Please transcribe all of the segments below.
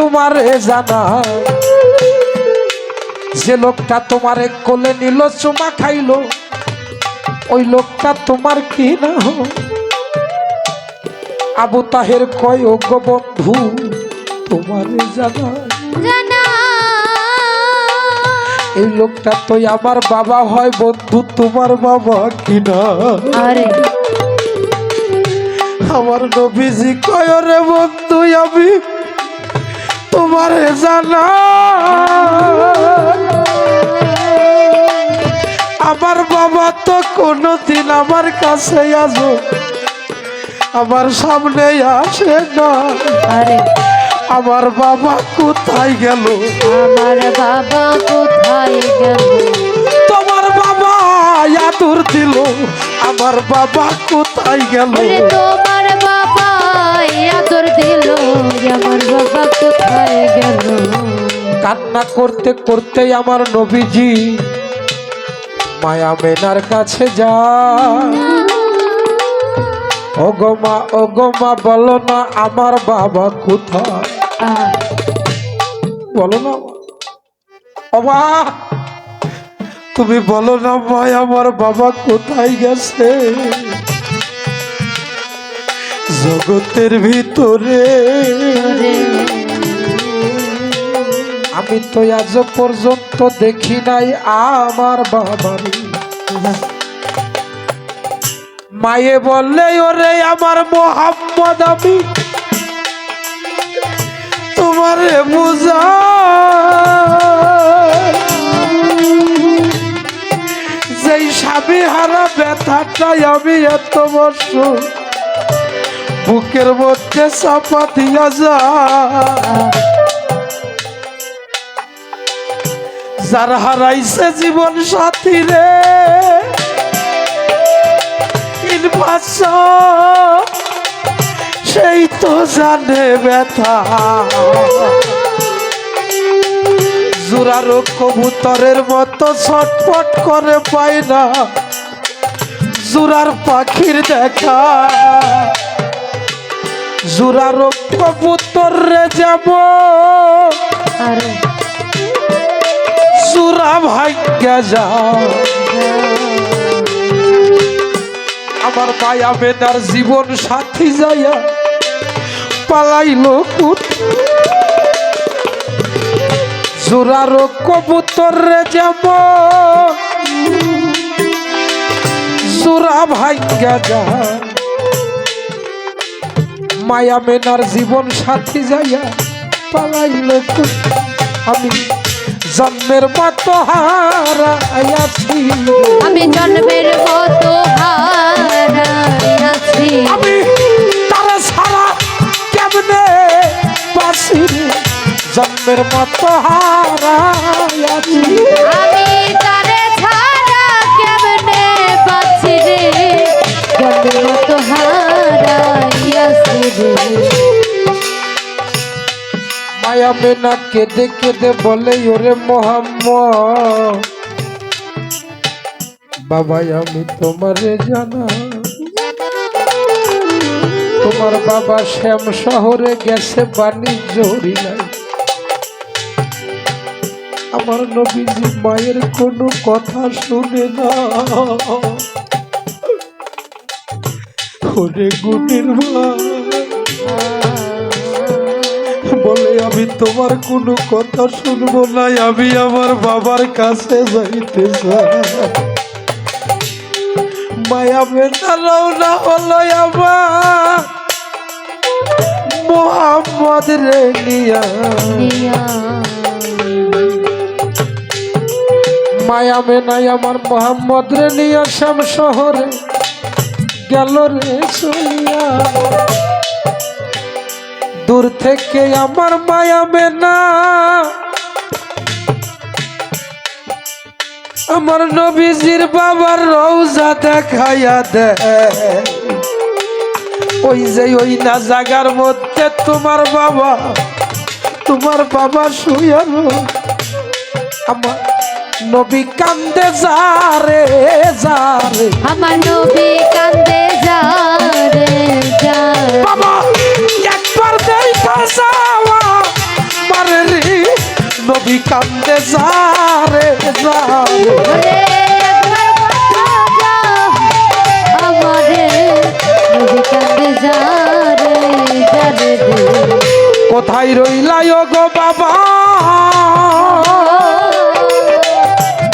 তোমারে জানা। যে লোকটা তোমারে কোলে নিল চুমা খাইলো ওই লোকটা তোমার কি না? আবু তাহের কয় ও গো বন্ধু তোমার জানা। এই লোকটা তো আমার বাবা হয় বন্ধু তোমার বাবা কিনা আমার নবীজি কয় রে বন্ধু আমি তোমারে জানা। আমার বাবা তো কোনোদিন আমার কাছে আসো। আমার সামনে আসে না। আরে। আমার বাবা কোথায় গেল? আমার বাবা কোথায় গেল? তোমার বাবা আদর দিল। আমার বাবা কোথায় গেল? তোমার কান্না করতে করতে আমার নবীজি মায়া মেনার কাছে যা ওগো মা ওগো মা, বলো না আমার বাবা কোথায়? বলো না। বাবা তুমি বলো না ভাই আমার বাবা কোথায় গেছে? জগতের ভিতরে। আমি তো আজ পর্যন্ত দেখি নাই আমার বাবার। মায়ে বললে, ওরে আমার মোহাম্মদ আমি, তোমারে বুঝা যেই স্বামী হারা ব্যথাটাই আমি এত বছর বুকের মধ্যে চাপা দিয়া যা। যার হারাইছে জীবন সাথী রে সেই তো জানে ব্যথা। জোরারো কবুতরের মতো ছটপট করে পাই না। জোরার পাখির দেখা। জোরারো কবুতর রে যাব। আরে। সুরা ভাগ্যা যা। আমার মায়া বেদার জীবন সাথী যাইয়া পালাইল জোরার কবুতর রে যাব। সুরা ভাগ্য যা। মায়া মেনার জীবন সাথী যাইয়া পালাইল আমি জন্মের মতো হারা আমি জন্মের মতো হারাই আছি। আমি তারা ছাড়া কেমনে বাসি? জন্মের মতো হারা আমি তারে ছাড়া কেমনে বাঁচি রে? জন্মের মতো হারাই মায়া না কেঁদে কেঁদে বলে, ওরে মোহাম্মদ বাবা আমি তোমারে জানা। তোমার বাবা শ্যাম শহরে গেছে বাণিজ্য হরিণায় আমার নবীজি মায়ের কোনো কথা শুনে না। ওরে গুটির মা। বলে আমি তোমার কোনো কথা শুনব না আমি আমার বাবার কাছে যাইতে মায়া বেটারাও না হলো আমার। মোহাম্মদ রে নিয়া। মায়া মেনাই আমার মোহাম্মদ রে নিয়া শ্যাম শহরে গেল রে চলিয়া। দূর থেকে আমার মায়া মেনা আমার নবীজির বাবার রৌজা দেখাইয়া দে। ওই যে ওই না জাগার মধ্যে তোমার বাবা তোমার বাবা শুয়ানো আমার নবী কান্দে যারে যারে আমার নবী কান্দে যা রে যা বাবা! দেখা যাওয়া কান্দে যারে যারে। নবী কোথায় রইলাই গো বাবা?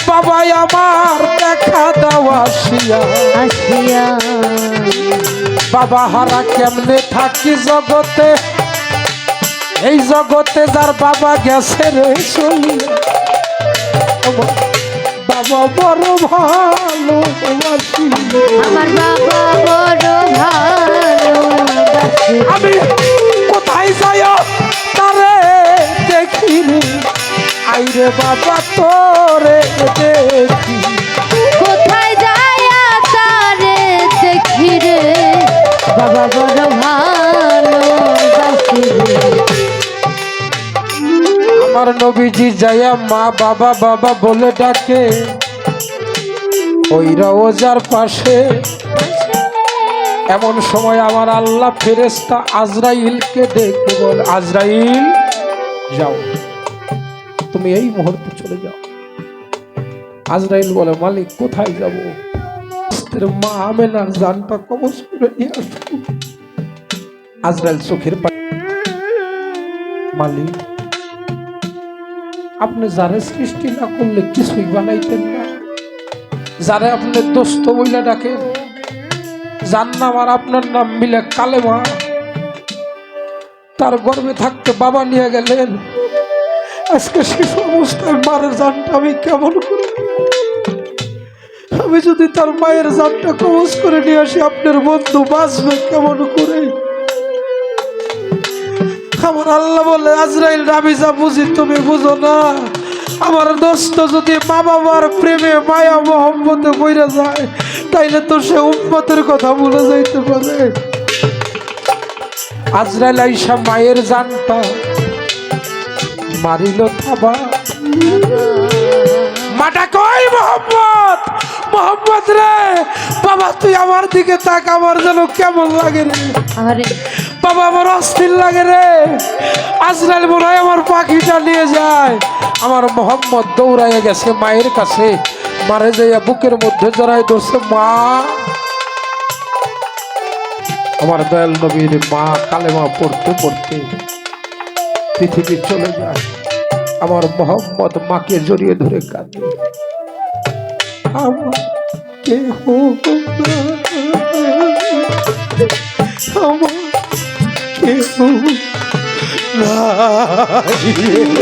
বাবাই আমার দেখা দেওয়া আসিয়া। আসিয়া। বাবা হারা কেমনে থাকি জগতে? এই জগতে যার বাবা গেছে রে আমার বাবা বড় ভালো আমার বাবা বড় ভালো আমি কোথায় যাই তারে দেখি রে আইরে বাবা তোরে নবীজি যাইয়া মা বাবা বাবা বলে ডাকে, ওই রোজার পাশে। এমন সময় আমার আল্লাহ ফেরেস্তা আজরাইলকে ডেকে বল, আজরাইল, যাও। তুমি এই মুহূর্তে চলে যাও। আজরাইল বলে, মালিক, কোথায় যাব? মা আমেনার জানটা কবজ করে নিয়ে আসব আজরাইল চোখের পানি মালিক আপনি যারে সৃষ্টি না করলে কিছুই বানাইতেন না, যারে আপনি দোস্ত বইলা ডাকেন, যার নাম আর আপনার নাম মিলে কালেমা, তার গর্বে থাকতে বাবা নিয়ে গেলেন। আজকে শিশু অবস্থায় মারের জানটা আমি কেমন করি? আমি যদি তার মায়ের জানটা কবজ করে নিয়ে আসি, আপনার বন্ধু বাঁচবে কেমন করে? আমার আল্লাহ বলে, আজরাইল যা বুঝি, তুমি বুঝো না। আমার দোস্ত যদি মা বাবার প্রেমে মায়া মোহাম্মতে বইরা যায়, তাইলে তো সে উম্মতের কথা ভুলে যাইতে পারে। আজরাইল আইসা মায়ের জানটা মারিল থাবা। মাটা কই মোহাম্মদ মোহাম্মদ রে, বাবা, তুই আমার দিকে তাক, আমার যেন কেমন লাগে রে। আরে বাবা, আমার অস্থির লাগে রে। আজরাইল মনে হয় আমার পাখিটা নিয়ে যায়। আমার মোহাম্মদ দৌড়াইয়া গেছে মায়ের কাছে। মারে যাইয়া বুকের মধ্যে জড়াই ধরছে, মা। আমার দয়াল নবীর মা কালেমা পড়তে পড়তে পৃথিবী চলে যায়। আমার মোহাম্মদ মাকে জড়িয়ে ধরে কাঁদে। আমার কেহ আমার নাই।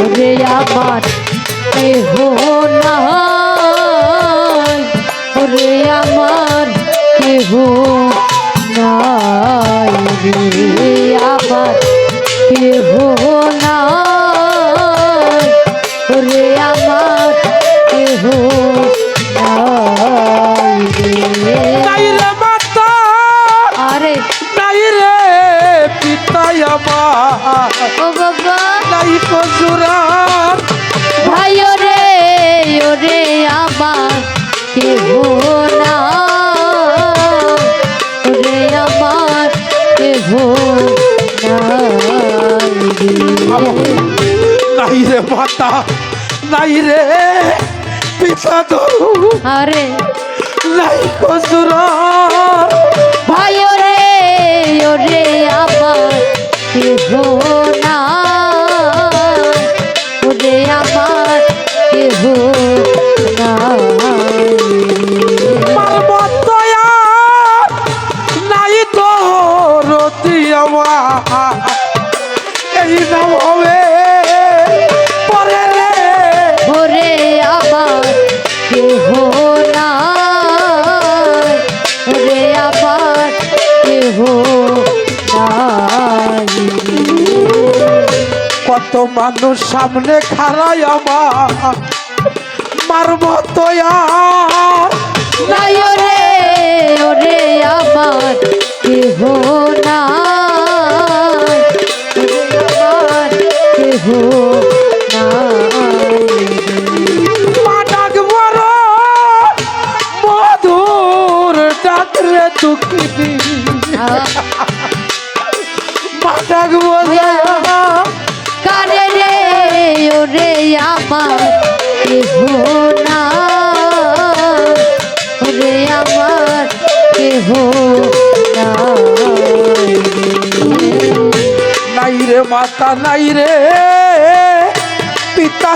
ওরে আমার কেহ নাই ওরে আমার কেহ নাই রে আমার নাই কেহ না? ওরে আমার কেহ নাই রে মাতা নাই রে পিতা ধরু আরে নাই কজুরার কত মানুষ সামনে খাড়াই আমার। মারব তয়ার নাই ওরে ওরে আমার কেহ ওরে আমার কেহ নাই মা ডাক বড় আমার কেহ না। রে আমার কেহ নাই রে মাতা নাই রে পিতা।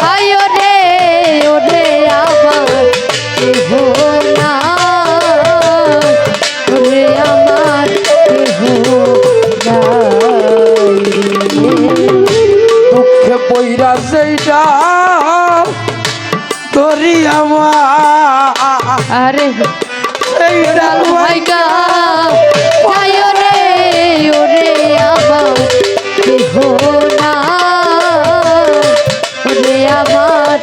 ভাই তোরি আমার। আরে। সেইটা ভাইগা ভাই ওরে ওরে আমার না। ওরে আমার